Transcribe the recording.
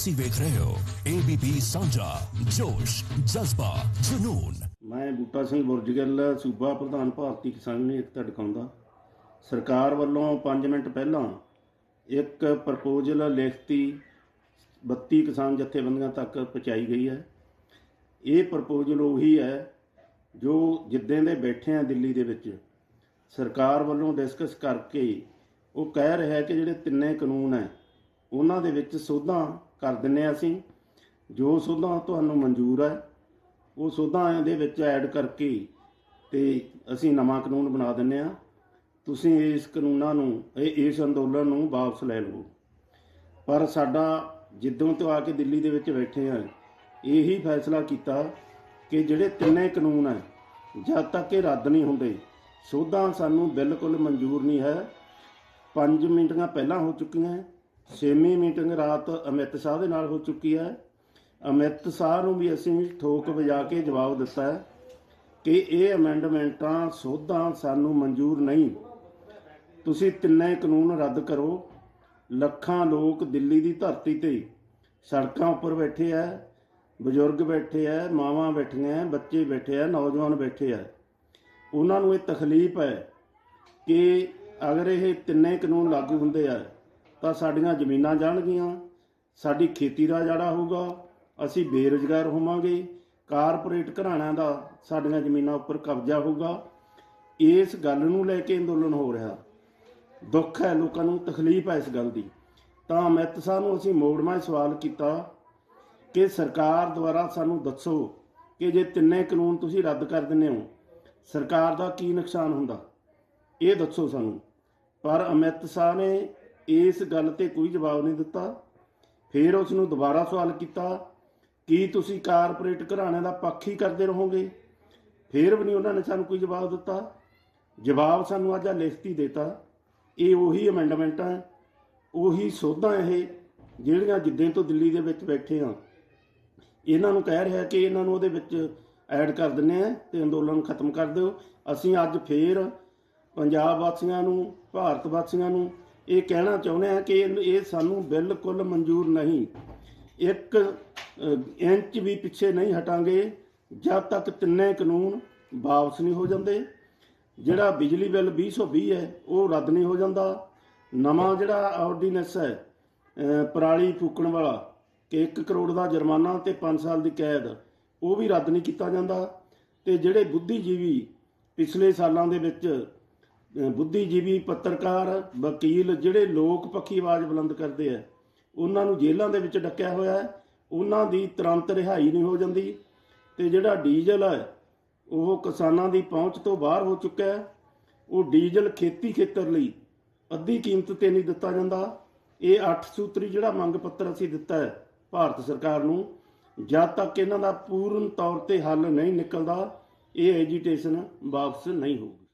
ਤੁਸੀਂ ਵੇਖ ਰਹੇ ਹੋ ABP ਸਾਂਝਾ, ਜੋਸ਼, ਜਜ਼ਬਾ, ਜਨੂਨ। ਮੈਂ ਬੂਟਾ ਸਿੰਘ ਬੁਰਜਗਿੱਲ ਸੂਬਾ ਪ੍ਰਧਾਨ ਭਾਰਤੀ ਕਿਸਾਨ ਏਕਤਾ ਦਿਖਾਉਂਦਾ ਸਰਕਾਰ ਵੱਲੋਂ 5 ਮਿੰਟ ਪਹਿਲਾਂ ਇੱਕ ਪ੍ਰਪੋਜ਼ਲ ਲਿਖਤੀ 32 ਕਿਸਾਨ ਜਥੇਬੰਦੀਆਂ ਤੱਕ ਪਹੁੰਚਾਈ ਗਈ ਹੈ। ਇਹ ਪ੍ਰਪੋਜ਼ਲ ਉਹੀ ਹੈ ਜੋ ਜਿੱਦਾਂ ਦੇ ਬੈਠੇ ਆ ਦਿੱਲੀ ਦੇ ਵਿੱਚ, ਸਰਕਾਰ ਵੱਲੋਂ ਡਿਸਕਸ ਕਰਕੇ ਉਹ ਕਹਿ ਰਿਹਾ ਕਿ ਜਿਹੜੇ ਤਿੰਨੇ ਕਾਨੂੰਨ ਹੈ, ਉਹਨਾਂ ਦੇ ਵਿੱਚ ਸੋਧਾਂ ਕਰ ਦਿੰਨੇ ਆ ਅਸੀਂ। ਜੋ ਸੋਧਾਂ ਤੁਹਾਨੂੰ ਮਨਜ਼ੂਰ ਹੈ ਉਹ ਸੋਧਾਂ ਦੇ ਵਿੱਚ ਐਡ ਕਰਕੇ ਤੇ ਅਸੀਂ ਨਵਾਂ ਕਾਨੂੰਨ ਬਣਾ ਦਿੰਨੇ ਆ। ਤੁਸੀਂ ਇਸ ਕਾਨੂੰਨਾਂ ਨੂੰ, ਇਹ, ਇਸ ਅੰਦੋਲਨ ਨੂੰ ਵਾਪਸ ਲੈ ਲਵੋ। ਪਰ ਸਾਡਾ ਜਿੱਦੋਂ ਤੋਂ ਆ ਕੇ ਦਿੱਲੀ ਦੇ ਵਿੱਚ ਬੈਠੇ ਆ, ਇਹੀ ਫੈਸਲਾ ਕੀਤਾ ਕਿ ਜਿਹੜੇ ਤਿੰਨੇ ਕਾਨੂੰਨ ਹੈ ਜਦ ਤੱਕ ਇਹ ਰੱਦ ਨਹੀਂ ਹੁੰਦੇ, ਸੋਧਾਂ ਸਾਨੂੰ ਬਿਲਕੁਲ ਮਨਜ਼ੂਰ ਨਹੀਂ ਹੈ। ਪੰਜ ਮਿੰਟਾਂ ਪਹਿਲਾਂ ਹੋ ਚੁੱਕੀਆਂ ਛੇਵੀਂ ਮੀਟਿੰਗ ਰਾਤ ਅਮਿਤ ਸ਼ਾਹ ਦੇ ਨਾਲ ਹੋ ਚੁੱਕੀ ਹੈ। ਅਮਿਤ ਸ਼ਾਹ ਨੂੰ ਵੀ ਅਸੀਂ ਠੋਕ ਵਜਾ ਕੇ ਜਵਾਬ ਦਿੱਤਾ ਹੈ ਕਿ ਇਹ ਅਮੈਂਡਮੈਂਟਾਂ ਸੋਧਾਂ ਸਾਨੂੰ ਮਨਜ਼ੂਰ ਨਹੀਂ। ਤੁਸੀਂ ਤਿੰਨੇ ਕਾਨੂੰਨ ਰੱਦ ਕਰੋ। ਲੱਖਾਂ ਲੋਕ ਦਿੱਲੀ ਦੀ ਧਰਤੀ ਤੇ ਸੜਕਾਂ ਉੱਪਰ ਬੈਠੇ ਆ ਬਜ਼ੁਰਗ ਬੈਠੇ ਆ ਮਾਵਾਂ ਬੈਠੀਆਂ ਬੱਚੇ ਬੈਠੇ ਆ ਨੌਜਵਾਨ ਬੈਠੇ ਆ ਉਹਨਾਂ ਨੂੰ ਇਹ ਤਕਲੀਫ ਹੈ ਕਿ ਅਗਰ ਇਹ ਤਿੰਨੇ ਕਾਨੂੰਨ ਲਾਗੂ ਹੁੰਦੇ ਆ ਤਾਂ ਸਾਡੀਆਂ ਜ਼ਮੀਨਾਂ ਜਾਣਗੀਆਂ, ਸਾਡੀ ਖੇਤੀ ਦਾ ਜਾੜਾ ਹੋਊਗਾ, ਅਸੀਂ ਬੇਰੁਜ਼ਗਾਰ ਹੋਵਾਂਗੇ, ਕਾਰਪੋਰੇਟ ਘਰਾਣਿਆਂ ਦਾ ਸਾਡੀਆਂ ਜ਼ਮੀਨਾਂ ਉੱਪਰ ਕਬਜ਼ਾ ਹੋਊਗਾ। ਇਸ ਗੱਲ ਨੂੰ ਲੈ ਕੇ ਅੰਦੋਲਨ ਹੋ ਰਿਹਾ। ਦੁੱਖ ਹੈ ਲੋਕਾਂ ਨੂੰ, ਤਕਲੀਫ ਹੈ ਇਸ ਗੱਲ ਦੀ। ਤਾਂ ਅਮਿਤ ਸ਼ਾਹ ਨੂੰ ਅਸੀਂ ਮੋੜਮਾ ਸਵਾਲ ਕੀਤਾ ਕਿ ਸਰਕਾਰ ਦੁਆਰਾ ਸਾਨੂੰ ਦੱਸੋ ਕਿ ਜੇ ਤਿੰਨੇ ਕਾਨੂੰਨ ਤੁਸੀਂ ਰੱਦ ਕਰ ਦਿੰਦੇ ਹੋ, ਸਰਕਾਰ ਦਾ ਕੀ ਨੁਕਸਾਨ ਹੁੰਦਾ? ਇਹ ਦੱਸੋ ਸਾਨੂੰ। ਪਰ ਅਮਿਤ ਸ਼ਾਹ ਨੇ ਇਸ ਗੱਲ ਤੇ ਕੋਈ ਜਵਾਬ ਨਹੀਂ ਦਿੱਤਾ। ਫਿਰ ਉਸ ਨੂੰ ਦੁਬਾਰਾ ਸਵਾਲ ਕੀਤਾ, ਕੀ ਤੁਸੀਂ ਕਾਰਪੋਰੇਟ ਘਰਾਣਿਆਂ ਦਾ ਪੱਖ ਹੀ ਕਰਦੇ ਰਹੋਗੇ? ਫਿਰ ਵੀ ਨਹੀਂ ਉਹਨਾਂ ਨੇ ਸਾਨੂੰ ਕੋਈ ਜਵਾਬ ਦਿੱਤਾ। ਜਵਾਬ ਸਾਨੂੰ ਅੱਜ ਆ ਲਿਖਤੀ ਦਿੱਤਾ। ਇਹ ਉਹੀ ਅਮੈਂਡਮੈਂਟਾਂ ਉਹੀ ਸੋਧਾਂ ਇਹ, ਜਿਹੜੀਆਂ ਜਿੱਦਾਂ ਤੋਂ ਦਿੱਲੀ ਦੇ ਵਿੱਚ ਬੈਠੇ ਆ। ਇਹਨਾਂ ਨੂੰ ਕਹਿ ਰਿਹਾ ਕਿ ਇਹਨਾਂ ਨੂੰ ਉਹਦੇ ਵਿੱਚ ਐਡ ਕਰ ਦਿੰਨੇ ਆ ਤੇ ਅੰਦੋਲਨ ਖਤਮ ਕਰ ਦਿਓ। ਅਸੀਂ ਅੱਜ ਫੇਰ ਪੰਜਾਬ ਵਾਸੀਆਂ ਨੂੰ, ਭਾਰਤ ਵਾਸੀਆਂ ਨੂੰ ਇਹ ਕਹਿਣਾ ਚਾਹੁੰਦੇ ਆ ਕਿ ਇਹ ਇਹ ਸਾਨੂੰ ਬਿਲਕੁਲ ਮਨਜ਼ੂਰ ਨਹੀਂ। ਇੱਕ ਇੰਚ ਵੀ ਪਿੱਛੇ ਨਹੀਂ ਹਟਾਂਗੇ, ਜਦ ਤੱਕ ਤਿੰਨੇ ਕਾਨੂੰਨ ਵਾਪਸ ਨਹੀਂ ਹੋ ਜਾਂਦੇ। ਜਿਹੜਾ ਬਿਜਲੀ ਬਿੱਲ 2020 ਹੈ, ਉਹ ਰੱਦ ਨਹੀਂ ਹੋ ਜਾਂਦਾ। ਨਵਾਂ ਜਿਹੜਾ ਆਰਡੀਨੈਂਸ ਹੈ ਪਰਾਲੀ ਫੂਕਣ ਵਾਲਾ, ਕਿ 1 ਕਰੋੜ ਦਾ ਜੁਰਮਾਨਾ ਤੇ 5 ਸਾਲ ਦੀ ਕੈਦ, ਉਹ ਵੀ ਰੱਦ ਨਹੀਂ ਕੀਤਾ ਜਾਂਦਾ। ਤੇ ਜਿਹੜੇ ਬੁੱਧੀਜੀਵੀ ਪਿਛਲੇ ਸਾਲਾਂ ਦੇ ਵਿੱਚ ਬੁੱਧੀਜੀਵੀ ਪੱਤਰਕਾਰ, ਵਕੀਲ ਜਿਹੜੇ ਲੋਕ ਪੱਖੀ ਆਵਾਜ਼ ਬੁਲੰਦ ਕਰਦੇ ਆ, ਉਹਨਾਂ ਨੂੰ ਜੇਲ੍ਹਾਂ ਦੇ ਵਿੱਚ ਡੱਕਿਆ ਹੋਇਆ ਹੈ। ਉਹਨਾਂ ਦੀ ਤੁਰੰਤ ਰਿਹਾਈ ਨਹੀਂ ਹੋ ਜਾਂਦੀ ਤੇ ਜਿਹੜਾ ਡੀਜ਼ਲ ਹੈ, ਉਹ ਕਿਸਾਨਾਂ ਦੀ ਪਹੁੰਚ ਤੋਂ ਬਾਹਰ ਹੋ ਚੁੱਕਾ ਹੈ। ਉਹ ਡੀਜ਼ਲ ਖੇਤੀ ਖੇਤਰ ਲਈ ਅੱਧੀ ਕੀਮਤ ਤੇ ਨਹੀਂ ਦਿੱਤਾ ਜਾਂਦਾ। ਇਹ 8 ਸੂਤਰੀ ਜਿਹੜਾ ਮੰਗ ਪੱਤਰ ਅਸੀਂ ਦਿੱਤਾ ਹੈ ਭਾਰਤ ਸਰਕਾਰ ਨੂੰ, ਜਦ ਤੱਕ ਇਹਨਾਂ ਦਾ ਪੂਰਨ ਤੌਰ ਤੇ ਹੱਲ ਨਹੀਂ ਨਿਕਲਦਾ, ਇਹ ਐਜੀਟੇਸ਼ਨ ਵਾਪਸ ਨਹੀਂ ਹੋਊਗੀ।